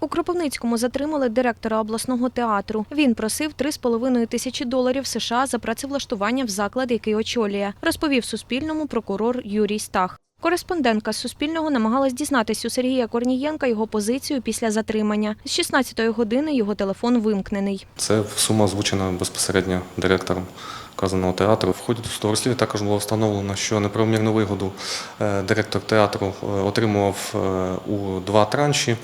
У Кропивницькому затримали директора обласного театру. Він просив 3,5 тисячі доларів США за працевлаштування в заклад, який очолює, розповів Суспільному прокурор Юрій Стах. Кореспондентка Суспільного намагалась дізнатись у Сергія Корнієнка його позицію після затримання. З 16-ї години його телефон вимкнений. Це сума озвучена безпосередньо директором вказаного театру. В ході розслідування також було встановлено, що неправомірну вигоду е, директор театру е, отримував е, у два транші.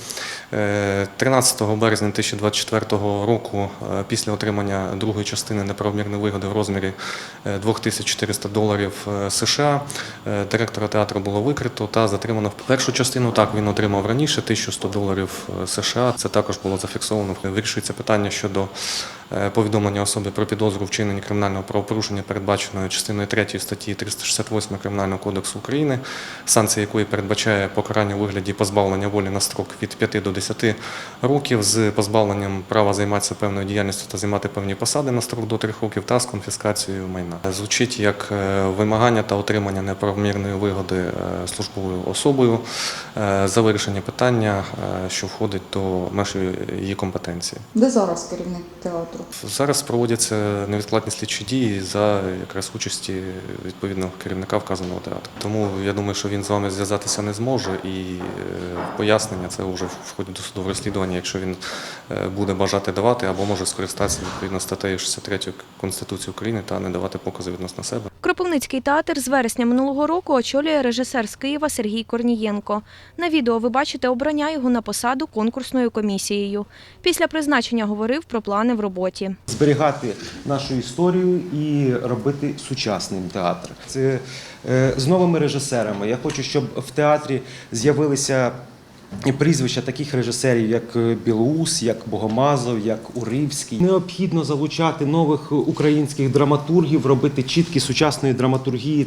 Е, 13 березня 2024 року, після отримання другої частини неправомірної вигоди в розмірі е, 2400 доларів США, директора театру було викрито та затримано. Першу частину так він отримав раніше 1100 доларів США. Це також було зафіксовано. Вирішується питання щодо повідомлення особи про підозру вчинення кримінального правопорушення, передбаченої частиною 3 статті 368 Кримінального кодексу України, санкція якої передбачає покарання у вигляді позбавлення волі на строк від 5 до 10 років з позбавленням права займатися певною діяльністю та займати певні посади на строк до 3 років та з конфіскацією майна. Звучить як е, вимагання та отримання неправомірної вигоди е, службовою особою е, за вирішення питання, що входить до меж її компетенції. Де зараз керівник театру? Зараз проводяться невідкладні слідчі дії за якраз участі відповідного керівника вказаного театру. Тому я думаю, що він з вами зв'язатися не зможе, і е, пояснення це вже в ході досудового розслідування, якщо він е, буде бажати давати, або може скористатися відповідно статтею 63 Конституції України та не давати покази відносно себе. Кропивницький театр з вересня минулого року очолює режисер з Києва Сергій Корнієнко. На відео ви бачите обрання його на посаду конкурсною комісією. Після призначення говорив про плани в роботі. зберігати нашу історію і робити сучасним театр. Це е, з новими режисерами. Я хочу, щоб в театрі з'явилися прізвища таких режисерів, як Білус, Білоус, як Богомазов, як Уривський. Необхідно залучати нових українських драматургів, робити чіткі сучасної драматургії.